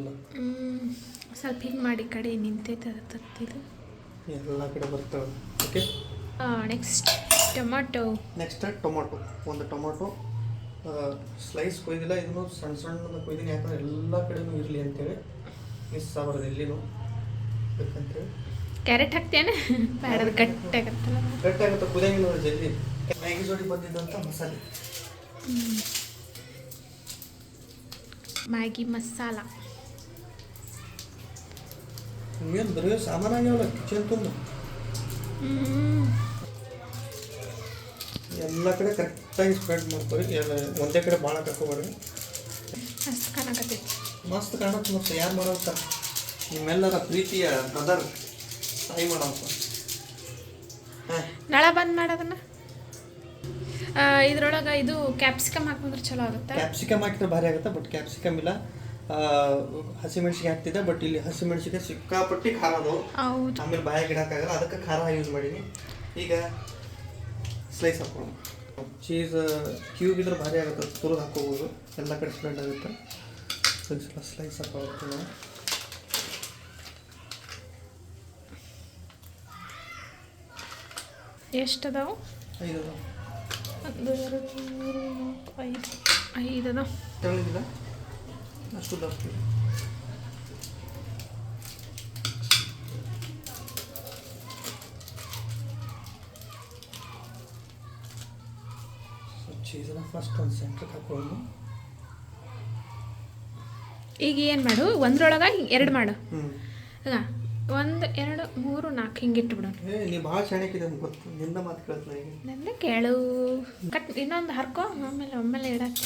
ಸ್ವಲ್ಪ ಹಿಂಗೆ ಮಾಡಿ ಕಡೆ ನಿಂತೈತೆ ತರ ತತ್ತಿದು ಎಲ್ಲ ಕಡೆ ಬರ್ತವೆ. Okay next tomato. Next tomato. ಒಂದು ಟೊಮಾಟೊ ಸ್ಲೈಸ್ ಕೊಯ್ದಿಲ್ಲ ಇದನ್ನು ಸಣ್ಣ ಸಣ್ಣ ಕೊಯ್ದಿನಿ. ಯಾಕಂದ್ರೆ ಎಲ್ಲ ಕಡೆನೂ ಇರಲಿ ಅಂತೇಳಿ ಮಿಸ್ ಆಗಬಾರ್ದು ಎಲ್ಲಿನೂ ಬೇಕಂತೇಳಿ. ಕ್ಯಾರೆಟ್ ಹಾಕ್ತೇನೆ. ಬೇಡದು ಗಟ್ಟಾಗತ್ತಲ್ಲ. ಗಟ್ಟಾಗುತ್ತೆ ಕುದಿಯಂಗಿಲ್ಲ ಜಲ್ದಿ. ಮ್ಯಾಗಿ ಜೋಡಿ ಬಂದಿದ್ದಂಥ ಮಸಾಲೆ. ಮ್ಯಾಗಿ ಮಸಾಲ. ಏನು ಬರೀ ಸಾಮಾನ್ಯಾಗ್ಯಾವಲ್ಲ ಕಿಚನ್ ತುಂಬ. ಎಲ್ಲ ಕಡೆ ಕರೆಕ್ಟಾಗಿ ಸ್ಪ್ರೆಡ್ ಮಾಡ್ಕೊಳ್ಳಿ. ಎಲ್ಲ ಒಂದೇ ಕಡೆ ಭಾಳ ಹಾಕೋಬೇಡ್ರಿ ಮಸ್ತ್ ಕಾಣಕತ್ತೈತಿ ಮಸ್ತ್ ಕಾಣುತ್ತೆ ಮತ್ತೆ ಯಾರು ಮಾಡೋತ್ತ ನಿಮ್ಮೆಲ್ಲರ ಪ್ರೀತಿಯ ಬ್ರದರ್ ತಾಯಿ ಮಾಡೋತ್ತ ಹಾಂ. ನಳ ಬಂದ್ ಮಾಡೋದನ್ನ? ಇದ್ರೊಳಗೆ ಇದು ಕ್ಯಾಪ್ಸಿಕಮ್ ಹಾಕೊಂಡ್ರೆ ಚಲೋ ಆಗುತ್ತೆ? ಕ್ಯಾಪ್ಸಿಕಮ್ ಹಾಕಿದ್ರೆ ಭಾರಿ ಆಗುತ್ತೆ ಬಟ್ ಕ್ಯಾಪ್ಸಿಕಮ್ ಇಲ್ಲ. ಹಸಿಮೆಣಸಿಗೆ ಹಾಕ್ತಿದ್ದೆ ಬಟ್ ಇಲ್ಲಿ ಹಸಿಮೆಣಸಿಗೆ ಸಿಕ್ಕಾಪಟ್ಟಿ ಖಾರ ಅದು ಹೌದು. ಆಮೇಲೆ ಬಾಯಾಗಿ ಇಡೋಕ್ಕಾಗಲ್ಲ ಅದಕ್ಕೆ ಖಾರ ಯೂಸ್ ಮಾಡೀನಿ. ಈಗ ಸ್ಲೈಸ್ ಹಾಕೊಳ್ಳೋಣ ಚೀಸ್ ಕ್ಯೂಬ್ ಇದ್ರೆ ಭಾರಿ ಆಗುತ್ತೆ. ತುರಿದು ಹಾಕೋಬೋದು ಎಲ್ಲ ಕಡೆ ಸ್ಪ್ರೆಡ್ ಆಗುತ್ತೆ. ಸ್ವಲ್ಪ ಸಲ ಸ್ಲೈಸ್ ಹಾಕೋಬೇಕು ನಾವು ಎಷ್ಟು ಅದಾವು ಐದು ಒಂದು ಎರಡು ಮೂರು ನಾಲ್ಕು ಐದು. ಐದು ಅದ ತೆಳಗಿಲ್ಲ ಅಷ್ಟು ದಪ್ಪ ಚೀಸನ್ನ ಫಸ್ಟ್ ಒಂದು ಸೆಂಟ್ರಿಗೆ ಹಾಕೊಳ್ಳೋದು ಈಗ ಏನು ಮಾಡು? ಒಂದ್ರೊಳಗೆ ಎರಡು ಮಾಡು. ಈಗ ಒಂದು ಎರಡು ಮೂರು ನಾಲ್ಕು ಹಿಂಗೆ ಇಟ್ಬಿಡು. ನೀ ಭಾಳ ಚೆನ್ನಾಗಿದೆ ಗೊತ್ತು. ನಿಂದ ಮಾತು ಕೇಳ್ತಲ್ಲ ಈಗ ನನ್ನ ಕೇಳು. ಕಟ್ ಇನ್ನೊಂದು ಹರ್ಕೋ? ಆಮೇಲೆ ಒಮ್ಮೆಲೆ ಇಡಕ್ಕೆ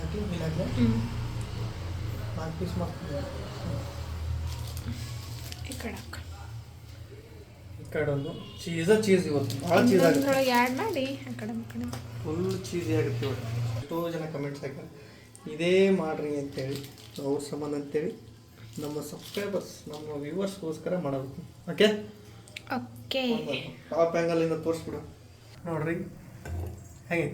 ಹಾಕಿ ಮೀನಾಗಲೇ ಹ್ಞೂ ನಾಲ್ಕು ಪೀಸ್ ಮಾಡ್ತೀನಿ ಈ ಕಡೆ ಹಾಕು. ಈ ಕಡೆ ಒಂದು ಚೀಸ ಚೀಸ್ ಇವತ್ತು. ಭಾಳ ಚೀಸ್ ಆಗುತ್ತೆ. ಆ್ಯಡ್ ಮಾಡಿ ಆ ಕಡೆ ಈ ಕಡೆ. ಫುಲ್ ಚೀಸ್ ಆಗುತ್ತೆ ಇವತ್ತು. ಎಷ್ಟೋ ಜನ ಕಮೆಂಟ್ಸ್ ಇದೇ ಮಾಡ್ರಿ ಅಂತೇಳಿ ಅವ್ರ ಸಂಬಂಧ ಅಂತೇಳಿ ನಮ್ಮ ಸಬ್ಸ್ಕ್ರೈಬರ್ಸ್ ನಮ್ಮ ವ್ಯೂವರ್ಸ್ಗೋಸ್ಕರ ಮಾಡಬೇಕು ಓಕೆ ಓಕೆ ಟಾಪ್ ಆ್ಯಂಗಲಿಂದ ತೋರಿಸ್ಬಿಡು. ನೋಡ್ರಿ. ಹೇಗೆ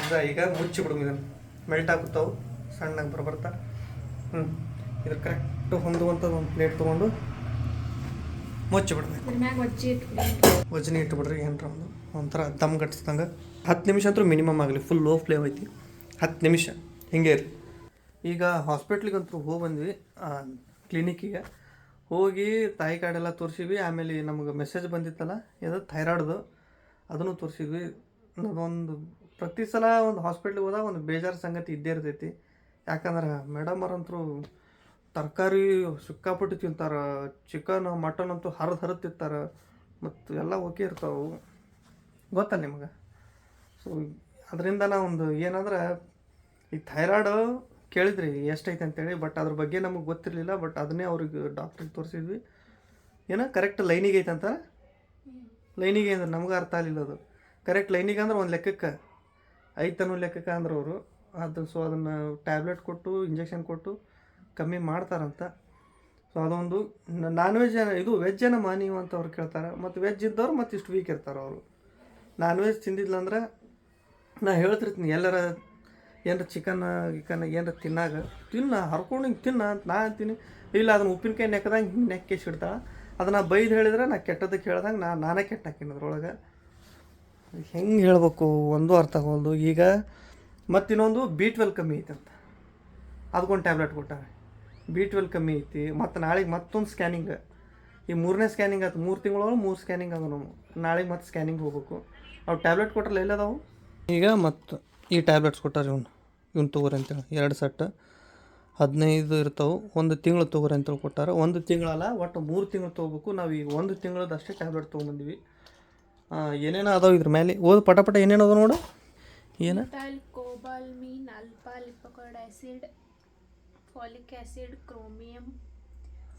ಈಗ ಈಗ ಮುಚ್ಚಿಬಿಡು ಇದನ್ನು. ಮೆಲ್ಟ್ ಆಗುತ್ತಾವು. ಸಣ್ಣಗೆ ಬರ್ಬರ್ತಾ ಹ್ಞೂ ಇದು ಕರೆಕ್ಟ್ ಹೊಂದುವಂಥದ್ದು ಒಂದು ಪ್ಲೇಟ್ ತೊಗೊಂಡು ಮುಚ್ಚಿಬಿಡ್ಬೇಕು ವಜನಿ ಇಟ್ಬಿಡ್ರಿ, ಏನರ ಒಂದು, ಒಂಥರ ದಮ್ ಗಟ್ಟಿಸ್ದಂಗೆ. ಹತ್ತು ನಿಮಿಷ ಅಂತೂ ಮಿನಿಮಮ್ ಆಗಲಿ ಫುಲ್ ಲೋ ಫ್ಲೇಮ್ ಐತಿ. ಹತ್ತು ನಿಮಿಷ, ಹಿಂಗೆ ರೀ ಈಗ ಹಾಸ್ಪಿಟ್ಲಿಗಂತೂ ಹೋಗಿ ಬಂದ್ವಿ ಕ್ಲಿನಿಕ್ಕಿಗೆ ಹೋಗಿ ತಾಯಿ ಕಾರ್ಡೆಲ್ಲ ತೋರಿಸಿವಿ ಆಮೇಲೆ ನಮಗೆ ಮೆಸೇಜ್ ಬಂದಿತ್ತಲ್ಲ ಇದು ಥೈರಾಯ್ಡ್ದು ಅದನ್ನು ತೋರಿಸಿದ್ವಿ. ಅದೊಂದು, ಪ್ರತಿ ಸಲ ಒಂದು ಹಾಸ್ಪಿಟ್ಲಿಗೆ ಹೋದಾಗ ಒಂದು ಬೇಜಾರು ಸಂಗತಿ ಇದ್ದೇ ಇರ್ತೈತಿ. ಯಾಕಂದ್ರೆ ಮೇಡಮ್ ಅವ್ರಂತರೂ ತರಕಾರಿ ಸಿಕ್ಕಾಪಟ್ಟು ತಿಂತಾರೆ ಚಿಕನ್ ಮಟನ್ ಅಂತೂ ಹರಿದು ಹರಿದು ತಿಂತಾರೆ, ಮತ್ತು ಎಲ್ಲ ಓಕೆ ಇರ್ತಾವೆ ಗೊತ್ತಲ್ಲ ನಿಮಗೆ? ಸೊ ಅದರಿಂದ ಒಂದು ಏನಂದ್ರೆ, ಈ ಥೈರಾಯ್ಡು ಕೇಳಿದ್ರಿ ಎಷ್ಟೈತೆ ಅಂತೇಳಿ ಬಟ್ ಅದ್ರ ಬಗ್ಗೆ ನಮಗೆ ಗೊತ್ತಿರಲಿಲ್ಲ ಬಟ್ ಅದನ್ನೇ ಅವ್ರಿಗೆ ಡಾಕ್ಟ್ರಿಗೆ ತೋರಿಸಿದ್ವಿ. ಏನೋ ಕರೆಕ್ಟ್ ಲೈನಿಗೆ ಐತೆ ಅಂತಾರೆ ಲೈನಿಗೆ ಅಂದ್ರೆ ನಮ್ಗೆ ಅರ್ಥ ಆಗಲಿಲ್ಲ ಅದು. ಕರೆಕ್ಟ್ ಲೈನಿಗೆ ಅಂದ್ರೆ ಒಂದು ಲೆಕ್ಕಕ್ಕೆ, ಐತನೋ ಲೆಕ್ಕಕ್ಕೆ ಅಂದ್ರೆ ಅವರು. ಅದು ಸೊ ಅದನ್ನು ಟ್ಯಾಬ್ಲೆಟ್ ಕೊಟ್ಟು ಇಂಜೆಕ್ಷನ್ ಕೊಟ್ಟು ಕಮ್ಮಿ ಮಾಡ್ತಾರಂತ. ಸೊ ಅದೊಂದು ನಾನ್ ವೆಜ್ ಇದು ವೆಜ್ ಏನಮ್ಮ ನೀವು ಅಂತ ಅವ್ರು ಕೇಳ್ತಾರೆ. ಮತ್ತು ವೆಜ್ ಇದ್ದವ್ರು ಮತ್ತು ಇಷ್ಟು ವೀಕ್ ಇರ್ತಾರೆ ಅವರು. ನಾನ್ ವೆಜ್ ತಿಂದಿದ್ಲಂದ್ರೆ ನಾ ಹೇಳ್ತಿರ್ತೀನಿ, ಎಲ್ಲರ ಏನಾರ ಚಿಕನ್ ಗಿಕನ್ ಏನಾರ ತಿನ್ನಾಗ, ತಿನ್ನ, ಹರ್ಕೊಂಡು ಹಿಂಗೆ ತಿನ್ನ ಅಂತ ನಾ ಅಂತೀನಿ. ಇಲ್ಲ, ಅದನ್ನ ಉಪ್ಪಿನಕಾಯಿ ನೆಕ್ಕದಂಗೆ ಹಿಂಗೆ ನೆಕ್ಕೆ ಸಿಡ್ತಾಳೆ ಅದನ್ನು ಬೈದು ಹೇಳಿದ್ರೆ ನಾ ಕೆಟ್ಟದಕ್ಕೆ ಹೇಳ್ದಂಗೆ ನಾ, ನಾನೇ ಕೆಟ್ಟ ಹಾಕಿನ ಅದ್ರೊಳಗೆ. ಹೆಂಗೆ ಹೇಳ್ಬೇಕು, ಒಂದು ಅರ್ಥ ಆಗೋದು ಈಗ ಮತ್ತಿನ್ನೊಂದು ಬಿ ಟ್ವೆಲ್ ಕಮ್ಮಿ ಐತೆ ಅಂತ ಅದಕ್ಕೊಂದು ಟ್ಯಾಬ್ಲೆಟ್ ಕೊಟ್ಟಾರೆ. ಬಿ ಟ್ವೆಲ್ ಕಮ್ಮಿ ಐತಿ. ಮತ್ತು ನಾಳೆಗೆ ಮತ್ತೊಂದು ಸ್ಕ್ಯಾನಿಂಗ್ ಈ ಮೂರನೇ ಸ್ಕ್ಯಾನಿಂಗ್ ಆಯ್ತು ಮೂರು ತಿಂಗಳೊಳಗೆ ಮೂರು ಸ್ಕ್ಯಾನಿಂಗ್ ಅದ ನಾವು ನಾಳೆಗೆ ಮತ್ತೆ ಸ್ಕ್ಯಾನಿಂಗ್ ಹೋಗ್ಬೇಕು. ಅವು ಟ್ಯಾಬ್ಲೆಟ್ ಕೊಟ್ರಲ್ಲ ಎಲ್ಲದಾವು ಈಗ ಮತ್ತು ಈ ಟ್ಯಾಬ್ಲೆಟ್ಸ್ ಕೊಟ್ಟಾರೆ ಇವನು. ಇವ್ನು ತೊಗೋರಿ ಅಂತೇಳಿ ಎರಡು ಸೆಟ್ ಹದಿನೈದು ಇರ್ತಾವೆ. ಒಂದು ತಿಂಗಳು ತೊಗೋರಿ ಅಂತೇಳಿ ಕೊಟ್ಟಾರೆ. ಒಂದು ತಿಂಗಳಲ್ಲ ಒಟ್ಟು ಮೂರು ತಿಂಗಳು ತೊಗೋಬೇಕು. ನಾವು ಈಗ ಒಂದು ತಿಂಗಳದ್ದು ಅಷ್ಟೇ ಟ್ಯಾಬ್ಲೆಟ್ ತೊಗೊಂಬಂದಿವಿ. ಏನೇನೋ ಅದಾವೆ ಇದ್ರ ಮೇಲೆ ಓದು ಪಟ ಪಟ ಏನೇನು ಅದಾವ ನೋಡು. ಏನು? Lipoic acid chromium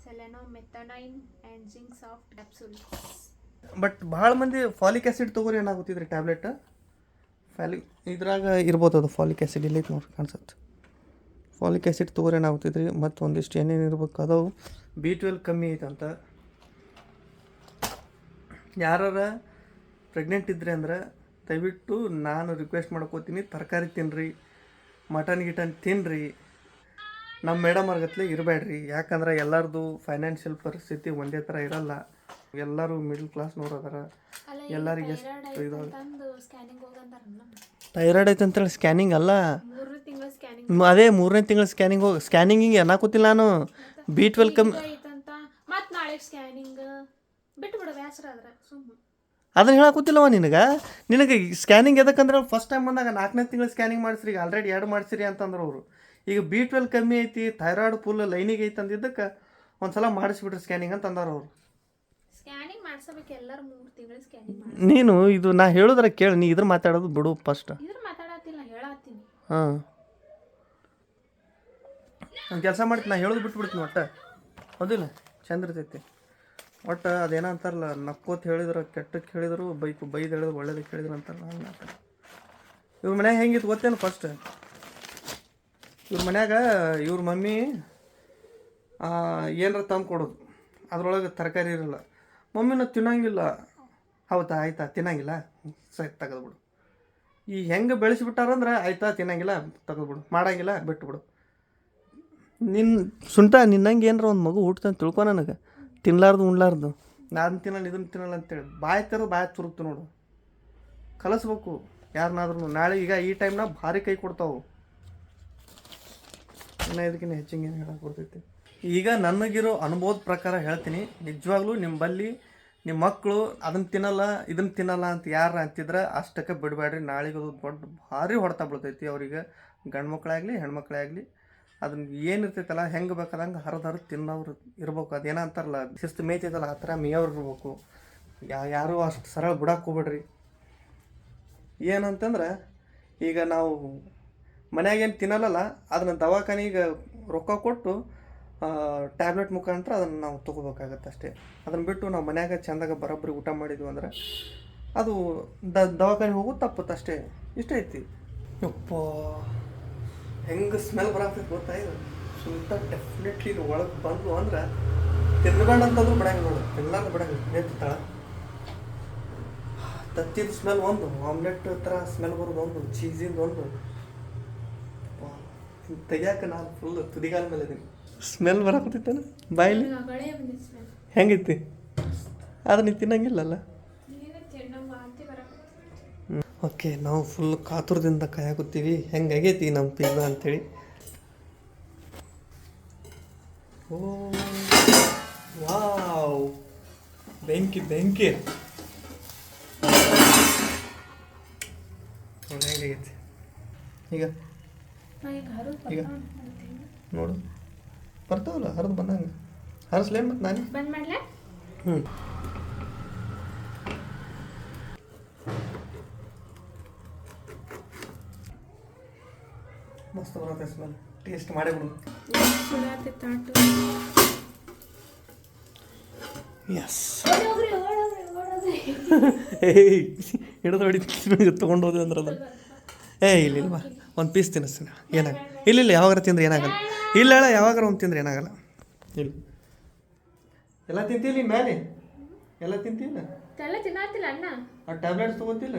selenomethionine and zinc soft capsules but ಭಾಳ ಮಂದಿ ಫಾಲಿಕ್ ಆ್ಯಸಿಡ್ ತೊಗೋರಿ ಏನಾಗುತ್ತಿದ್ರಿ ಟ್ಯಾಬ್ಲೆಟ್ ಫ್ಯಾಲಿ ಇದ್ರಾಗ ಇರ್ಬೋದು ಅದು ಫಾಲಿಕ್ ಆ್ಯಸಿಡ್ ಇಲ್ಲಿ ನೋಡ್ರಿ ಕಾಣಿಸುತ್ತೆ. ಫಾಲಿಕ್ ಆ್ಯಸಿಡ್ ತಗೋರಿ ಏನಾಗುತ್ತಿದ್ರಿ? ಮತ್ತು ಒಂದಿಷ್ಟು ಏನೇನು ಇರ್ಬೇಕು ಅದಾವು? ಬಿ ಟ್ವೆಲ್ ಕಮ್ಮಿ ಐತಂತ ಯಾರಾರ ಪ್ರೆಗ್ನೆಂಟ್ ಇದ್ರಿ ಅಂದ್ರೆ ದಯವಿಟ್ಟು ನಾನು ರಿಕ್ವೆಸ್ಟ್ ಮಾಡ್ಕೋತೀನಿ, ತರಕಾರಿ ತಿನ್ನಿರಿ ಮಟನ್ ಗಿಟನ್ ತಿನ್ನಿರಿ ನಮ್ಮ ಮೇಡಮ್ ಅವ್ರಗತ್ಲೆ ಇರಬೇಡ್ರಿ. ಯಾಕಂದ್ರೆ ಎಲ್ಲರದು ಫೈನಾನ್ಷಿಯಲ್ ಪರಿಸ್ಥಿತಿ ಒಂದೇ ಥರ ಇರಲ್ಲ. ಎಲ್ಲರೂ ಮಿಡ್ಲ್ ಕ್ಲಾಸ್ನವ್ರು ಅದಾರ. ಎಲ್ಲರಿಗೆ ಎಷ್ಟು ಇದು ಸ್ಕ್ಯಾನಿಂಗ್ ಥೈರಾಯ್ಡ್ ಐತೆ ಅಂತೇಳಿ ಸ್ಕ್ಯಾನಿಂಗ್ ಅಲ್ಲ. ಮೂರನೇ ತಿಂಗಳ ಸ್ಕ್ಯಾನಿಂಗ್ ಮ್- ಅದೇ ಮೂರನೇ ತಿಂಗಳ ಸ್ಕ್ಯಾನಿಂಗ್ ಹೋಗಿ ಸ್ಕ್ಯಾನಿಂಗಿಗೆ ಏನಾಕೋತಿಲ್ಲ ನಾನು. ಬಿ ಟ್ವೆಲ್ ಕಮ್ಮಿ ಐತಂತ. ನಾಳೆ ಸ್ಕ್ಯಾನಿಂಗ್ ಆದ್ರೆ ಅದನ್ನ ಹೇಳಕೂತಿಲ್ಲವ ನಿನಗೆ? ನಿನಗೆ ಸ್ಕ್ಯಾನಿಂಗ್ ಎದಕ್ಕಂದ್ರೆ ಫಸ್ಟ್ ಟೈಮ್ ಬಂದಾಗ ನಾಲ್ಕನೇ ತಿಂಗಳು ಸ್ಕ್ಯಾನಿಂಗ್ ಮಾಡಿಸ್ರಿ ಈಗ ಆಲ್ರೆಡಿ ಎರಡು ಮಾಡಿಸಿರಿ ಅಂತಂದ್ರೆ ಅವರು. ಈಗ ಬಿ ಟ್ವೆಲ್ ಕಮ್ಮಿ ಐತಿ ಥೈರಾಯ್ಡ್ ಫುಲ್ ಲೈನಿಗೆ ಐತಿ ಅಂದಿದ್ದಕ್ಕೆ ಒಂದು ಸಲ ಮಾಡಿಸ್ಬಿಟ್ರಿ ಸ್ಕ್ಯಾನಿಂಗ್ ಅಂತ ಅಂದಾರ ಅವರು. ಸ್ಕ್ಯಾನಿಂಗ್ ಮಾಡ್ಸಬೇಕು ಎಲ್ಲರೂ ಮೂರು ತಿಂಗಳ ಸ್ಕ್ಯಾನಿಂಗ್ ಮಾಡಿ ನೀನು ಇದು ನಾ ಹೇಳೋದ್ರ ಕೇಳಿ ನೀ ಇದ್ರ ಮಾತಾಡೋದು ಬಿಡು ಫಸ್ಟ್ ಇದ್ರ ಮಾತಾಡತ್ತಿಲ್ಲ ಹೇಳತ್ತೀನಿ. ಹಾಂ. ಕೆಲಸ ಮಾಡ್ತೀನಿ ನಾ ಹೇಳೋದು ಬಿಟ್ಬಿಡ್ತೀನಿ ಒಟ್ಟು. ಹೌದಿಲ್ಲ? ಚಂದ ಇರ್ತೈತಿ ಒಟ್ಟು ಅದೇನಂತಾರಲ್ಲ ನಕ್ಕೋತ್ ಹೇಳಿದ್ರು ಕೆಟ್ಟಕ್ಕೆ ಹೇಳಿದ್ರು ಬೈಕು ಬೈದು ಹೇಳಿದ್ರು ಒಳ್ಳೇದಕ್ಕೆ ಹೇಳಿದ್ರು ಅಂತಾರಲ್ಲ ಹಂಗೆ ಇವ್ರ ಮನ್ಯಾಗ ಹೆಂಗಿತ್ತು ಗೊತ್ತೇನು ಫಸ್ಟ್ ಇವ್ರ ಮನ್ಯಾಗ ಇವ್ರ ಮಮ್ಮಿ ಏನಾರ ತಂದು ಕೊಡೋದು. ಅದರೊಳಗೆ ತರಕಾರಿ ಇರಲ್ಲ. ಮಮ್ಮಿನ ತಿನ್ನಂಗಿಲ್ಲ. ಹೌದಾ, ಆಯ್ತಾ, ತಿನ್ನಂಗಿಲ್ಲ? ಸರಿ, ತೆಗೆದ್ಬಿಡು. ಈ ಹೆಂಗೆ ಬೆಳೆಸಿಬಿಟ್ಟಾರಂದ್ರೆ ಆಯ್ತಾ, ತಿನ್ನಂಗಿಲ್ಲ, ತೆಗೆದ್ಬಿಡು. ಮಾಡಂಗಿಲ್ಲ, ಬಿಟ್ಬಿಡು. ನಿನ್ನ ಸುಂಟ, ನಿನ್ನಂಗೆ ಏನಾರ ಒಂದು ಮಗು ಹುಟ್ಟಂತ ತಿಳ್ಕೊ ನನಗೆ. ತಿನ್ನಲಾರ್ದು ಉಣ್ಲಾರ್ದು. ನಾನು ತಿನ್ನಲ್ಲ ಇದನ್ನು ತಿನ್ನಲ್ಲ ಅಂತೇಳಿ. ಬಾಯಿ ತೆರೆದು ಬಾಯಿ ತುರುಕ್ತು ನೋಡು. ಕಲಿಸ್ಬೇಕು. ಯಾರನ್ನಾದ್ರೂ ನಾಳೆ ಈಗ ಈ ಟೈಮ್ನಾಗ ಭಾರಿ ಕೈ ಕೊಡ್ತಾವು. ಇನ್ನು ಇದಕ್ಕಿಂತ ಹೆಚ್ಚಿಗೆ ಏನು ಹೇಳಕ್ಕೆ ಬರ್ತೈತಿ. ಈಗ ನನಗಿರೋ ಅನುಭವದ ಪ್ರಕಾರ ಹೇಳ್ತೀನಿ. ನಿಜವಾಗ್ಲೂ ನಿಮ್ಮಲ್ಲಿ ನಿಮ್ಮ ಮಕ್ಕಳು ಅದನ್ನು ತಿನ್ನಲ್ಲ ಇದನ್ನು ತಿನ್ನಲ್ಲ ಅಂತ ಯಾರು ಅಂತಿದ್ರೆ ಅಷ್ಟಕ್ಕೆ ಬಿಡಬೇಡ್ರಿ. ನಾಳೆಗೆ ಅದು ದೊಡ್ಡ ಭಾರಿ ಹೊಡೆತ ಬಿಡ್ತೈತಿ ಅವರಿಗೆ. ಗಂಡು ಮಕ್ಕಳಾಗಲಿ ಹೆಣ್ಮಕ್ಳೇ ಆಗಲಿ. ಅದನ್ನ ಏನಿರ್ತೈತಲ್ಲ ಹೆಂಗೆ ಬೇಕಾದಂಗೆ ಹರಿದು ಹರಿದು ತಿನ್ನೋರು ಇರ್ಬೇಕು. ಅದೇನೋ ಅಂತಾರಲ್ಲ, ಶಿಸ್ತು ಮೇಯ್ತೈತಲ್ಲ ಆ ಥರ ಮೇಯೋರು ಇರ್ಬೇಕು. ಯಾ, ಯಾರೂ ಅಷ್ಟು ಸರಳ ಬಿಡಕ್ಕೆ ಹೋಗ್ಬೇಡ್ರಿ. ಏನಂತಂದ್ರೆ ಈಗ ನಾವು ಮನ್ಯಾಗ ಏನು ಅದನ್ನು ದವಾಖಾನಿಗೆ ರೊಕ್ಕ ಕೊಟ್ಟು ಟ್ಯಾಬ್ಲೆಟ್ ಮುಖಾಂತರ ಅದನ್ನು ನಾವು ತೊಗೋಬೇಕಾಗತ್ತೆ ಅಷ್ಟೇ. ಅದನ್ನು ಬಿಟ್ಟು ನಾವು ಮನ್ಯಾಗ ಚೆಂದಾಗ ಬರೋಬ್ಬರಿ ಊಟ ಮಾಡಿದ್ವಿ ಅಂದ್ರೆ, ಅದು ದ ದವಾಖಾನೆ ಹೋಗೋದು ತಪ್ಪುತ್ತೆ ಅಷ್ಟೇ. ಇಷ್ಟ ಐತಿ. ಯಪ್ಪ, ಹೆಂಗೆ ಸ್ಮೆಲ್ ಬರತ್ತೈತೆ ಗೊತ್ತಾ ಇದು? ಡೆಫಿನೆಟ್ಲಿ ಇದು ಒಳಗೆ ಬಂದು ಅಂದ್ರೆ ತಿನ್ಬೇಡ ಅಂತಂದ್ರೂ ಬಿಡಂಗಿಲ್ಲ ನೋಡು. ಎಲ್ಲಾನು ಬಿಡಂಗಿಲ್ಲ. ನೇತಿತ್ತಳ ತತ್ತಿದ ಸ್ಮೆಲ್ ಒಂದು. ಆಮ್ಲೆಟ್ ಥರ ಸ್ಮೆಲ್ ಬರೋದು ಒಂದು. ಚೀಸಿಂದು ಒಂದು. ತೆಗಿಯಾಕ ನಾನು ಫುಲ್ ತುದಿಗಾಲ ಮೇಲೆ ಇದೀನಿ. ಸ್ಮೆಲ್ ಬರಾಕತ್ತೈತೇನ ಬಾಯಲ್ಲಿ? ಹೆಂಗೈತಿ ಆದ್ರೆ ನೀನು ತಿನ್ನಂಗಿಲ್ಲಲ್ಲ ಓಕೆ ನಾವು ಫುಲ್ ಕಾತುರದಿಂದ ಕಾಯಕತ್ತೀವಿ. ಹೆಂಗಾಗೈತಿ ನಮ್ಮ ಪಿಜ್ಜಾ ಅಂತೇಳಿ. Oh wow. ಬೆಂಕಿ ಬೆಂಕಿ. ಹೆಂಗಾಗೈತಿ ಈಗ? ಈಗ ನೋಡು. ಬರ್ತಾವಲ್ಲ ಹರಿದು ಬಂದಂಗೆ. ಹರಿಸ್ಲೇನು ಮತ್ತು ನಾನು. ಹ್ಞೂ ಮಸ್ತ್ ಬರುತ್ತೆ ಸ್ಮೆಲ್ ಟೇಸ್ಟ್ ಮಾಡೇ ಬಿಡು. ಎಸ್ ಏಯ್ ಹಿಡಿದು ಹೊಡಿತೀನಿ. ತೊಗೊಂಡು ಹೋದೆ ಅಂದ್ರೆ ಅದು ಏ ಇಲ್ಲ ಇಲ್ವಾ ಒಂದು ಪೀಸ್ ತಿನ್ನಿಸ್ತೀನಿ. ಏನಾಗಲ್ಲ. ಇಲ್ಲ ಇಲ್ಲ ಯಾವಾಗಾರ ತಿಂದ್ರೆ ಏನಾಗಲ್ಲ. ಇಲ್ಲ ಹೇಳ ಯಾವಾಗಾರ ಒಂದು ತಿಂದ್ರೆ ಏನಾಗಲ್ಲ. ಇಲ್ಲ ಎಲ್ಲ ತಿಂತೀವಿ ಮೇಲೆ ಎಲ್ಲ ತಿಂತೀನಿ ಎಲ್ಲ ತಿನ್ನಾತಿಲ್ಲ ಅಣ್ಣ. ಆ ಟ್ಯಾಬ್ಲೆಟ್ಸ್ ತಗೋತಿಲ್ಲ?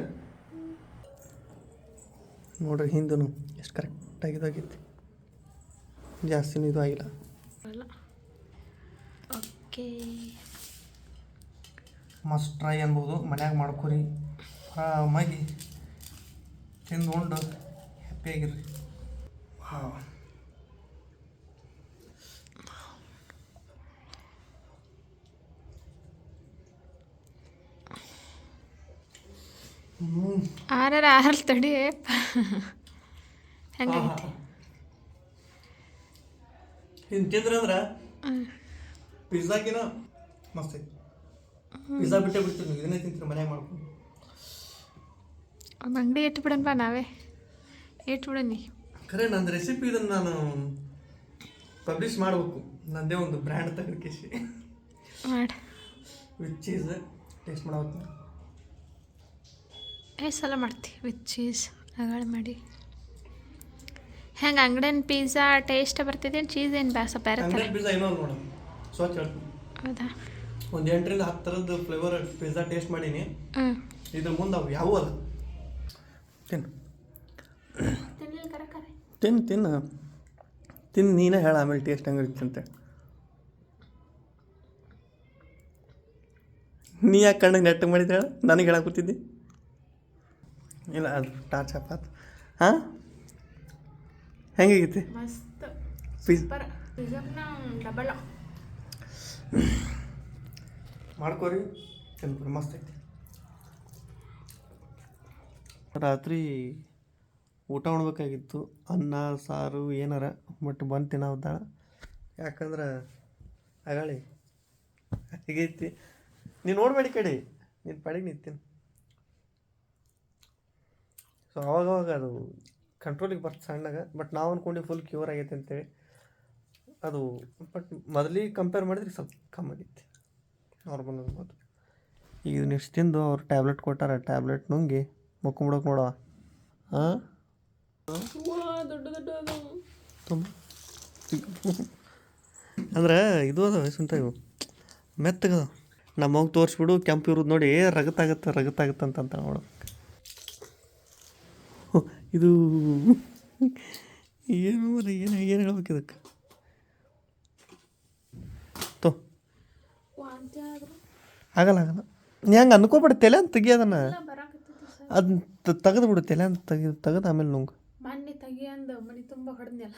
ನೋಡ್ರಿ ಹಿಂದೂ ಎಷ್ಟು ಕರೆಕ್ಟಾಗಿ ಇದಾಗೈತಿ. ಜಾಸ್ತಿನೂ ಇದು ಆಗಿಲ್ಲ ಓಕೆ ಮಸ್ಟ್ ಟ್ರೈ ಅನ್ಬೋದು. ಮನ್ಯಾಗ ಮಾಡ್ಕೊರಿ. ಆರಾಮಾಗಿ ತಿಂದ್ಕೊಂಡು ಹ್ಯಾಪಿಯಾಗಿರ್ರಿ ಹಾಂ ಆರರ ಆರಲ್ ತಡಿ. ಹೆಂಗೈತಿ? ಇನ್ನು ತಿಂದ್ರೆ ಅಂದ್ರೆ ಪಿಜ್ಜಾಕಿನ ಮಸ್ತ್ ಐತಿ. ಪಿಜ್ಜಾ ಬಿಟ್ಟೆ ಬಿಡ್ತೀನಿ. ಇದನ್ನೇ ತಿಂತೀರಿ ಮನ್ಯಾಗ ಮಾಡ್ಕೊಂಡು. ಒಂದು ಅಂಗಡಿ ಇಟ್ಟು ಬಿಡೋಣ ಬಾ ನಾವೇ. ಇಟ್ಟು ಚೂಡನಿ ಖರೆ ನಂದು ರೆಸಿಪಿ ಇದನ್ನು ನಾನು ಪಬ್ಲಿಷ್ ಮಾಡಬೇಕು. ನಂದೇ ಒಂದು ಬ್ರ್ಯಾಂಡ್ ತೆಗೆದಕೇಸಿ ಮಾಡಿ. ವಿತ್ ಚೀಸ್ ಟೇಸ್ಟ್ ಮಾಡಬೇಕು ಎಷ್ಟು ಸಲ ಮಾಡ್ತಿ. ವಿತ್ ಚೀಸ್ ಅಗಳ ಮಾಡಿ. ಹೆಂಗೆ ಅಂಗಡಿನ ಪಿಜ್ಜಾ ಟೇಸ್ಟ್ ಬರ್ತಿದೆ ಚೀಸ್ ಏನು ಬ್ಯಾಸ ಬೇರೆ ಥರ ಪಿಜ್ಜಾ ಇನ್ನೊಂದು ನೋಡು. ಸ್ವಚ್ಛ ಹೌದಾ? ಒಂದು ಎಂಟರಿಂದ ಹತ್ತು ಥರದ್ದು ಫ್ಲೇವರ್ ಪಿಜ್ಜಾ ಟೇಸ್ಟ್ ಮಾಡೀನಿ. ಇದ್ರ ಮುಂದೆ ಅವು ಯಾವುವು ಅಲ್ಲ. ತಿನ್ನು. ತಿನ್ನು ತಿನ್ನು ತಿನ್ ನೀನೇ ಹೇಳ ಆಮೇಲೆ ಟೇಸ್ಟ್ ಹೆಂಗಿರುತ್ತೆ ಅಂತ ನೀ ಯಾಕೆ ಕಣ್ಣಿಗೆ ನೆಟ್ಟಗೆ ಮಾಡಿದ್ದೆ ಹೇಳ ನನಗೆ ಹೇಳಕ್ಕೆ ಕೂತಿದ್ದಿ? ಇಲ್ಲ ಅದು ಟಾರ್ಚ್ ಹಾಪಾತ್ ಹಾಂ? ಹೆಂಗಾಗೈತಿ? ಡಬಲ್ ಮಾಡ್ಕೋರಿ. ಮಸ್ತ್ ಐತಿ. ರಾತ್ರಿ ಊಟ ಉಣ್ಬೇಕಾಗಿತ್ತು. ಅನ್ನ, ಸಾರು, ಏನಾರ ಬಟ್ ಬಂದು ತಿನ್ನೋದಾಳ ಯಾಕಂದ್ರೆ, ಅಗಾಳಿ ಹೀಗೈತಿ ನೀನು ನೋಡ್ಬೇಡಿ ಕೇಳಿ ಕಡೆ ಪಡಿಗೆ ನಿಂತೀನಿ ಸೊ ಅವಾಗವಾಗ ಅದು ಕಂಟ್ರೋಲಿಗೆ ಬರ್ತ ಸಣ್ಣಗ ಬಟ್ ನಾವು ಅಂದ್ಕೊಂಡು ಫುಲ್ ಕ್ಯೂರ್ ಆಗೈತೆ ಅಂತೇಳಿ. ಅದು ಬಟ್ ಮೊದಲಿಗೆ ಕಂಪೇರ್ ಮಾಡಿದ್ರೆ ಸ್ವಲ್ಪ ಕಮ್ಮಿ ಆಗೈತಿ. ನಾರ್ಮಲ್ ಅನ್ಬೋದು ಈಗ ನೆಕ್ಸ್ಟ್ ತಿಂದು ಅವ್ರು ಟ್ಯಾಬ್ಲೆಟ್ ಕೊಟ್ಟಾರ ಟ್ಯಾಬ್ಲೆಟ್ ನುಂಗಿ ಮುಕ್ಕೊಂಬಿಡೋಕೆ ನೋಡವ ಹಾಂ ಅಂದ್ರೆ ಇದು ಅದಾವ ಸುಂಟ ಇವು ಮೆತ್ತಗದ. ಹೋಗಿ ತೋರಿಸ್ಬಿಡು ಕೆಂಪು ಇರೋದು ನೋಡಿ ರಗತ್ತಾಗತ್ತೆ ರಗತ್ತಾಗತ್ತೆ ಅಂತ ನೋಡು. ಇದು ಏನು ಏನು ಏನು ಹೇಳ್ಬೇಕು ಇದಕ್ಕೆ? ತೋ. ಆಗಲ್ಲ ಆಗಲ್ಲ. ಹೆಂಗೆ ಅನ್ಕೋಬೇಡ ತಲೆ ಅಂತ ತೆಗಿಯೋದನ್ನ ಅದನ್ನ. ತೆಗೆದು ಬಿಡು ತಲೆ ಅಂತ ತೆಗೆದು ತೆಗೆದು ಆಮೇಲೆ ನುಂಗು. ತುಂಬಾ ಮನೆ ತುಂಬ ಹೊಡೆದ್ನಲ್ಲ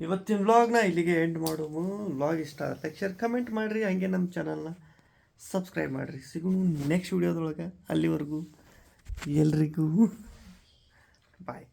ಇವತ್ತಿನ ವ್ಲಾಗ್ನ ಇಲ್ಲಿಗೆ ಎಂಡ್ ಮಾಡೋದು ವ್ಲಾಗ್ ಇಷ್ಟ ಶೇರ್ ಕಮೆಂಟ್ ಮಾಡಿರಿ, ಹಂಗೆ ನಮ್ಮ ಚಾನಲ್ನ ಸಬ್ಸ್ಕ್ರೈಬ್ ಮಾಡಿರಿ. ಸಿಗೋಣ ನೆಕ್ಸ್ಟ್ ವಿಡಿಯೋದೊಳಗೆ ಅಲ್ಲಿವರೆಗೂ ಎಲ್ರಿಗೂ. ಬಾಯ್